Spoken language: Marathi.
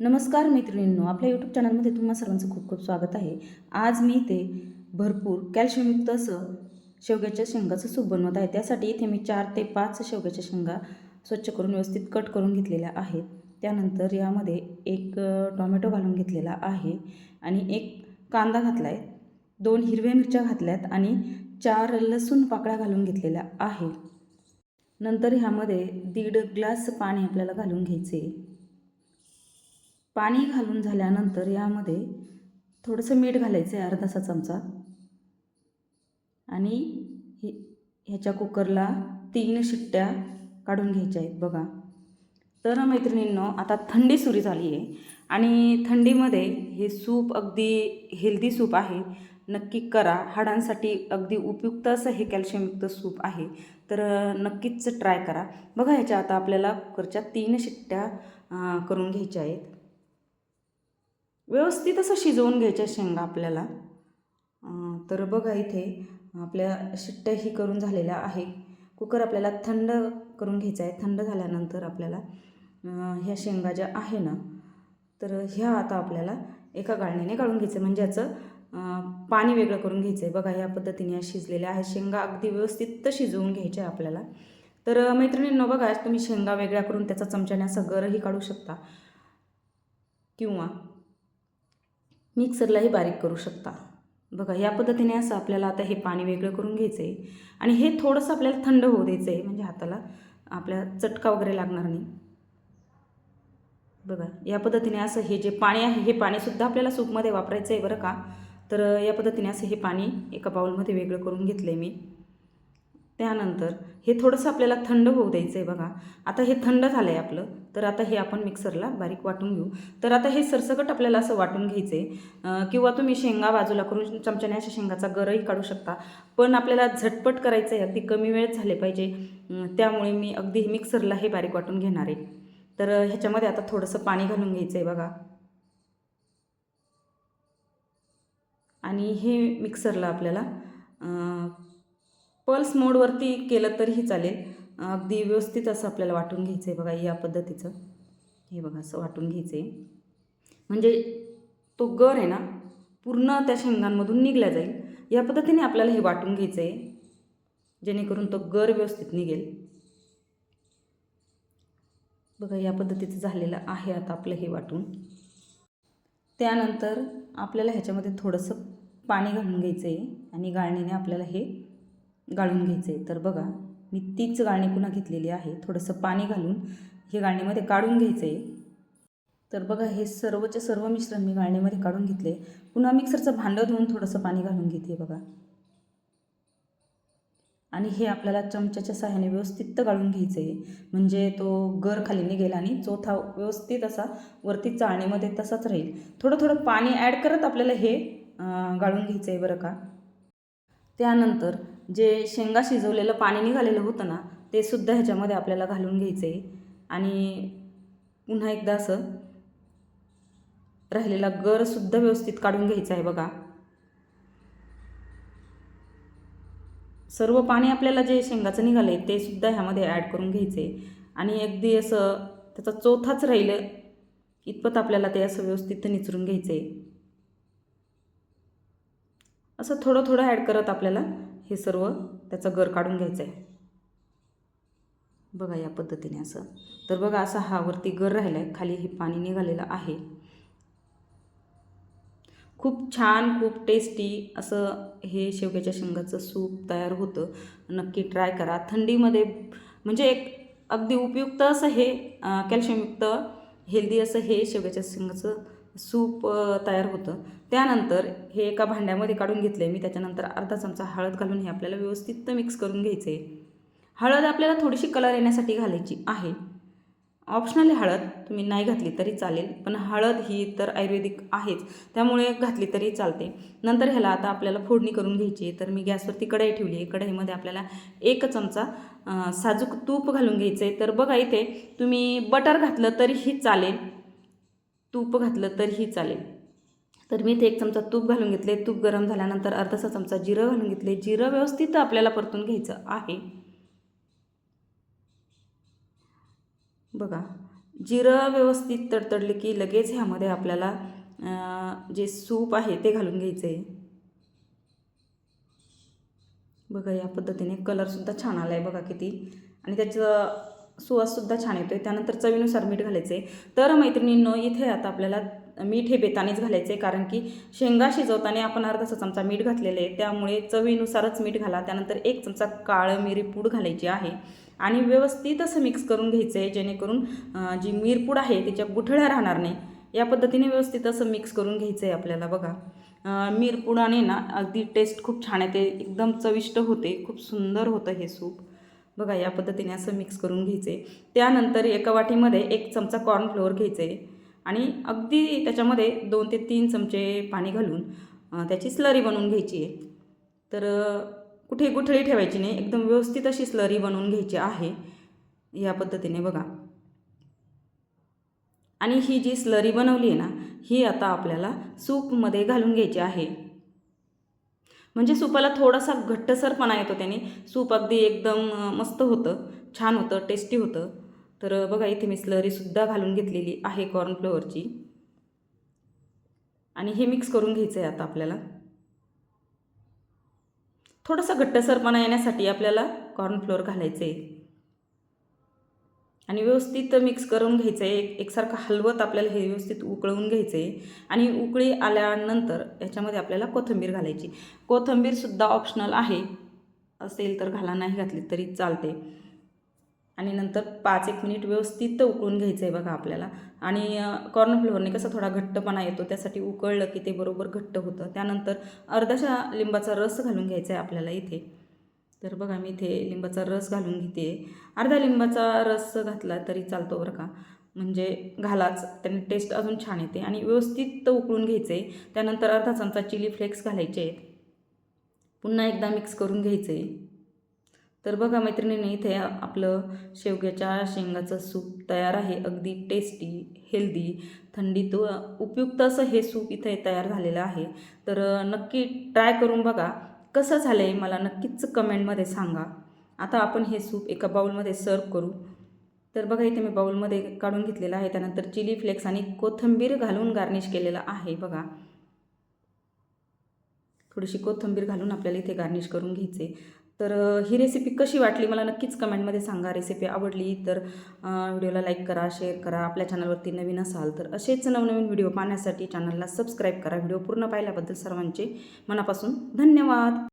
नमस्कार मैत्रिणींनो आपल्या यूट्यूब चॅनलमध्ये तुम्हा सर्वांचं खूप खूप स्वागत आहे. आज मी इथे भरपूर कॅल्शियमयुक्त असं शेवग्याच्या शेंगाचं सूप बनवत आहे. त्यासाठी इथे मी चार ते पाच शेवग्याच्या शेंगा स्वच्छ करून व्यवस्थित कट करून घेतलेल्या आहेत. त्यानंतर यामध्ये एक टॉमॅटो घालून घेतलेला आहे आणि एक कांदा घातला आहे दोन हिरव्या मिरच्या घातल्यात आणि चार लसूण पाकळ्या घालून घेतलेल्या आहे. नंतर ह्यामध्ये दीड ग्लास पाणी आपल्याला घालून घ्यायचे आहे. पाणी घालून झाल्यानंतर यामध्ये थोडंसं मीठ घालायचं आहे अर्धासा चमचा. आणि हे ह्याच्या कुकरला तीन शिट्ट्या काढून घ्यायच्या आहेत बघा. तर मैत्रिणींनो आता थंडी सुरू झाली आहे आणि थंडीमध्ये हे सूप अगदी हेल्दी सूप आहे. नक्की करा. हाडांसाठी अगदी उपयुक्त असं हे कॅल्शियमयुक्त सूप आहे. तर नक्कीच ट्राय करा. बघा ह्याच्या आता आपल्याला कुकरच्या तीन शिट्ट्या करून घ्यायच्या आहेत. व्यवस्थित असं शिजवून घ्यायच्या शेंगा आपल्याला. तर बघा इथे आपल्या शिट्ट्या ही करून झालेल्या आहे कुकर आपल्याला थंड करून घ्यायचा आहे. थंड झाल्यानंतर आपल्याला ह्या शेंगा ज्या आहे ना तर ह्या आता आपल्याला एका गाळणीने काढून घ्यायचं. म्हणजे याचं पाणी वेगळं करून घ्यायचं आहे. बघा या पद्धतीने या शिजलेल्या आहेत. शेंगा अगदी व्यवस्थित शिजवून घ्यायच्या आहे आपल्याला. तर मैत्रिणींनो बघा तुम्ही शेंगा वेगळ्या करून त्याचा चमच्याने असं गरही काढू शकता. किंवा मिक्सरलाही बारीक करू शकता. बघा या पद्धतीने असं आपल्याला आता हे पाणी वेगळं करून घ्यायचं आहे आणि हे थोडंसं आपल्याला थंड होऊ द्यायचं आहे म्हणजे हाताला आपल्या चटका वगैरे लागणार नाही. बघा या पद्धतीने असं हे जे पाणी आहे हे पाणीसुद्धा आपल्याला सूपमध्ये वापरायचं आहे बरं का. तर या पद्धतीने असं हे पाणी एका बाउलमध्ये वेगळं करून घेतलं आहे मी. त्यानंतर हे थोडंसं आपल्याला थंड होऊ द्यायचं आहे बघा. आता हे थंड झालं आहे आपलं तर आता हे आपण मिक्सरला बारीक वाटून घेऊ. तर आता हे सरसकट आपल्याला असं वाटून घ्यायचं आहे किंवा तुम्ही शेंगा बाजूला करून चमच्याने अशा शेंगाचा गरही काढू शकता. पण आपल्याला झटपट करायचं आहे अगदी कमी वेळेत झाले पाहिजे. त्यामुळे मी अगदी मिक्सरला हे बारीक वाटून घेणार आहे. तर ह्याच्यामध्ये आता थोडंसं पाणी घालून घ्यायचं आहे बघा. आणि हे मिक्सरला आपल्याला पल्स मोडवरती केलं तरीही चालेल. अगदी व्यवस्थित असं आपल्याला वाटून घ्यायचं आहे बघा या पद्धतीचं. हे बघा असं वाटून घ्यायचं आहे म्हणजे तो गर आहे ना पूर्ण त्या शेंगांमधून निघला जाईल. या पद्धतीने आपल्याला हे वाटून घ्यायचं आहे जेणेकरून तो गर व्यवस्थित निघेल. बघा या पद्धतीचं झालेलं आहे आता आपलं हे वाटून. त्यानंतर आपल्याला ह्याच्यामध्ये थोडंसं पाणी घालून घ्यायचं आहे आणि गाळणीने आपल्याला हे गाळून घ्यायचं आहे तर बघा मी तीच गाळणी पुन्हा घेतलेली आहे. थोडंसं पाणी घालून हे गाळणीमध्ये काढून घ्यायचं आहे तर बघा हे सर्वचे सर्व मिश्रण मी गाळणीमध्ये काढून घेतले. पुन्हा मिक्सरचं भांडं धुवून थोडंसं पाणी घालून घेते बघा. आणि हे आपल्याला चमच्याच्या सहाय्याने व्यवस्थित गाळून घ्यायचं आहे म्हणजे तो गर खाली निघेल आणि चोथा व्यवस्थित असा वरती चाळणीमध्ये तसाच राहील. थोडं थोडं पाणी ॲड करत आपल्याला हे गाळून घ्यायचं आहे बरं का. त्यानंतर जे शेंगा शिजवलेलं पाणी निघालेलं होतं ना ते सुद्धा ह्याच्यामध्ये आपल्याला घालून घ्यायचं आहे आणि पुन्हा एकदा असं राहिलेला गरसुद्धा व्यवस्थित काढून घ्यायचा आहे बघा. सर्व पाणी आपल्याला जे शेंगाचं निघालं आहे ते सुद्धा ह्यामध्ये ॲड करून घ्यायचं आहे आणि अगदी असं त्याचा चौथाच राहिलं इतपत आपल्याला ते असं व्यवस्थित निचरून घ्यायचं आहे असं थोडं थोडं ॲड करत आपल्याला हे सर्व त्याचा गर काढून घ्यायचं आहे बघा या पद्धतीने असं. तर बघा असा हा वरती गर राहिला आहे खाली हे पाणी निघालेलं आहे. खूप छान खूप टेस्टी असं हे शेवग्याच्या शेंगाचं सूप तयार होतं. नक्की ट्राय करा. थंडीमध्ये म्हणजे एक अगदी उपयुक्त असं हे कॅल्शियमयुक्त हेल्दी असं हे शेवग्याच्या शेंगाचं सूप तयार होतं. त्यानंतर हे एका भांड्यामध्ये काढून घेतलं. आहे मी त्याच्यानंतर अर्धा चमचा हळद घालून हे आपल्याला व्यवस्थित मिक्स करून घ्यायचं. आहे हळद आपल्याला थोडीशी कलर येण्यासाठी घालायची आहे. ऑप्शनल हळद तुम्ही नाही घातली तरी चालेल पण हळद ही तर आयुर्वेदिक आहेच त्यामुळे घातली तरी चालते. नंतर ह्याला आता आपल्याला फोडणी करून घ्यायची आहे. तर मी गॅसवरती कढई ठेवली आहे. कढईमध्ये आपल्याला एक चमचा साजूक तूप घालून घ्यायचं आहे. तर बघा इथे तुम्ही बटर घातलं तरीही चालेल तूप घातलं तरीही चालेल. तर मी इथे एक चमचा तूप घालून घेतले. तूप गरम झाल्यानंतर अर्धासा चमचा जिरं घालून घेतले. जिरं व्यवस्थित आपल्याला परतून घ्यायचं आहे. बघा जिरं व्यवस्थित तडतडले की लगेच ह्यामध्ये आपल्याला जे सूप आहे ते घालून घ्यायचं आहे बघा या पद्धतीने कलरसुद्धा छान आला आहे बघा किती. आणि त्याचं सुवाससुद्धा छान येतो आहे त्यानंतर चवीनुसार मीठ घालायचं आहे तर मैत्रिणींनो इथे आता आपल्याला मीठ हे बेतानेच घालायचं आहे कारण की शेंगा शिजवताना आपण अर्धाचा चमचा मीठ घातलेलं आहे. त्यामुळे चवीनुसारच मीठ घाला. त्यानंतर एक चमचा काळं मिरी पूड घालायची आहे. आणि व्यवस्थित असं मिक्स करून घ्यायचं आहे जेणेकरून जी मिरपूड आहे त्याच्या गुठळ्या राहणार नाही. या पद्धतीने व्यवस्थित असं मिक्स करून घ्यायचं आहे आपल्याला बघा. मिरपुडाने ना अगदी टेस्ट खूप छान आहे ते एकदम चविष्ट होते. खूप सुंदर होतं हे सूप. बघा या पद्धतीने असं मिक्स करून घ्यायचं आहे त्यानंतर एका वाटीमध्ये एक चमचा कॉर्नफ्लोअर आहे आणि अगदी त्याच्यामध्ये दोन ते तीन चमचे पाणी घालून त्याची स्लरी बनवून घ्यायची आहे. तर कुठे गुठळी ठेवायची नाही एकदम व्यवस्थित अशी स्लरी बनवून घ्यायची आहे या पद्धतीने बघा. आणि ही जी स्लरी बनवली आहे ना ही आता आपल्याला सूपमध्ये घालून घ्यायची आहे. म्हणजे सूपाला थोडासा घट्टसरपणा येतो त्याने सूप अगदी एकदम मस्त होतं छान होतं टेस्टी होतं. तर बघा इथे मी स्लरीसुद्धा घालून घेतलेली आहे कॉर्नफ्लोअरची आणि हे मिक्स करून घ्यायचं आहे आता आपल्याला. थोडासा घट्टसरपणा येण्यासाठी आपल्याला कॉर्नफ्लोअर घालायचं आहे आणि व्यवस्थित मिक्स करून घ्यायचं आहे एक एकसारखं हलवत आपल्याला हे व्यवस्थित उकळवून घ्यायचं आहे आणि उकळी आल्यानंतर याच्यामध्ये आपल्याला कोथिंबीर घालायची. कोथिंबीरसुद्धा ऑप्शनल आहे. असेल तर घाला नाही घातली तरी चालते आणि नंतर पाच एक मिनिट व्यवस्थित उकळून घ्यायचं आहे बघा आपल्याला. आणि कॉर्नफ्लोअरने कसं थोडा घट्टपणा येतो त्यासाठी उकळलं की ते बरोबर घट्ट होतं. त्यानंतर अर्धाशा लिंबाचा रस घालून घ्यायचा आहे आपल्याला इथे. तर बघा मी इथे लिंबाचा रस घालून घेते. अर्धा लिंबाचा रस घातला तरी चालतो बरं का. म्हणजे घालाच त्याने टेस्ट अजून छान येते. आणि व्यवस्थित उकळून घ्यायचं आहे. त्यानंतर अर्धा चमचा चिली फ्लेक्स घालायचे आहेत. पुन्हा एकदा मिक्स करून घ्यायचं आहे. तर बघा मैत्रिणीने इथे आपलं शेवग्याच्या शेंगाचं सूप तयार आहे. अगदी टेस्टी हेल्दी थंडीत उपयुक्त असं हे सूप इथे तयार झालेलं आहे. तर नक्की ट्राय करून बघा कसं झालं आहे मला नक्कीच कमेंटमध्ये सांगा. आता आपण हे सूप एका बाऊलमध्ये सर्व करू. तर बघा इथे मी बाऊलमध्ये काढून घेतलेलं आहे. त्यानंतर चिली फ्लेक्स आणि कोथिंबीर घालून गार्निश केलेलं आहे बघा. थोडीशी कोथिंबीर घालून आपल्याला इथे गार्निश करून घ्यायचे तर ही रेसिपी कशी वाटली? मला नक्कीच कमेंटमध्ये सांगा. रेसिपी आवडली तर व्हिडिओला लाईक करा शेअर करा. आपल्या चॅनलवरती नवीन असाल तर असेच नवनवीन व्हिडिओ पाहण्यासाठी चॅनलला सबस्क्राईब करा. व्हिडिओ पूर्ण पाहिल्याबद्दल सर्वांचे मनापासून धन्यवाद.